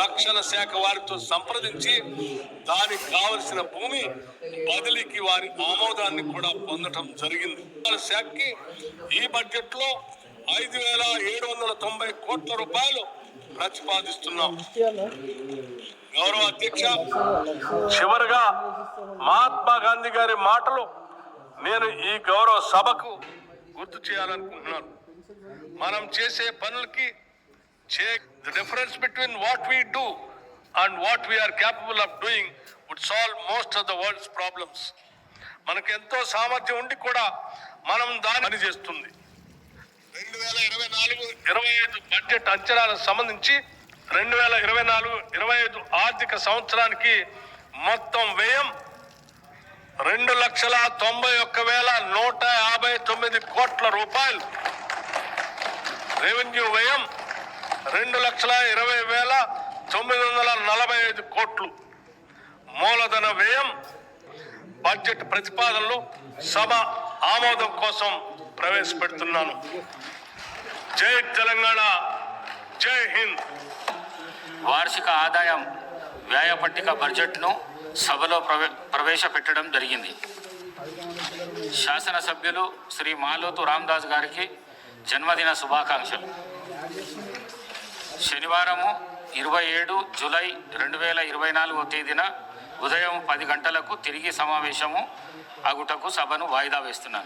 రక్షణ శాఖ వారితో సంప్రదించి దానికి కావలసిన భూమి బదిలీకి వారి ఆమోదాన్ని కూడా పొందటం జరిగింది. శాఖకి ఈ బడ్జెట్లో ఐదు వేల ఏడు వందల తొంభై కోట్ల రూపాయలు ప్రతిపాదిస్తున్నాం. గౌరవ అధ్యక్ష చివరిగా మహాత్మా గాంధీ గారి మాటలు నేను ఈ గౌరవ సభకు గుర్తు చేయాలనుకుంటున్నాను. మనం చేసే పనులకి చే the difference between what we do and what we are capable of doing would solve most of the world's problems మనకు ఎంతో సామర్థ్యం ఉండి కూడా మనం దాని పని చేస్తుంది. రెండు వేల ఇరవై నాలుగు ఇరవై ఐదు బడ్జెట్ అంచనాలకు సంబంధించి రెండు వేల ఇరవై నాలుగు ఇరవై ఐదు ఆర్థిక సంవత్సరానికి మొత్తం వ్యయం రెండు లక్షల తొంభై ఒక్క వేల నూట యాభై తొమ్మిది కోట్ల రూపాయలు. రెవెన్యూ వ్యయం రెండు లక్షల ఇరవై వేల తొమ్మిది వందల నలభై ఐదు కోట్లు. మూలధన వ్యయం బడ్జెట్ ప్రతిపాదనలు సభ ఆమోదం కోసం ప్రవేశపెడుతున్నాను. జై తెలంగాణ జై హింద్. వార్షిక ఆదాయం వ్యయ పట్టిక బడ్జెట్ను సభలో ప్రవే ప్రవేశపెట్టడం జరిగింది. శాసనసభ్యులు శ్రీ మాలోతు రామదాస్ గారికి జన్మదిన శుభాకాంక్షలు. శనివారము ఇరవై ఏడు జూలై రెండు వేల ఇరవై నాలుగో తేదీన ఉదయం పది గంటలకు తిరిగి సమావేశము అగుటకు సభను వాయిదా వేస్తున్నాను.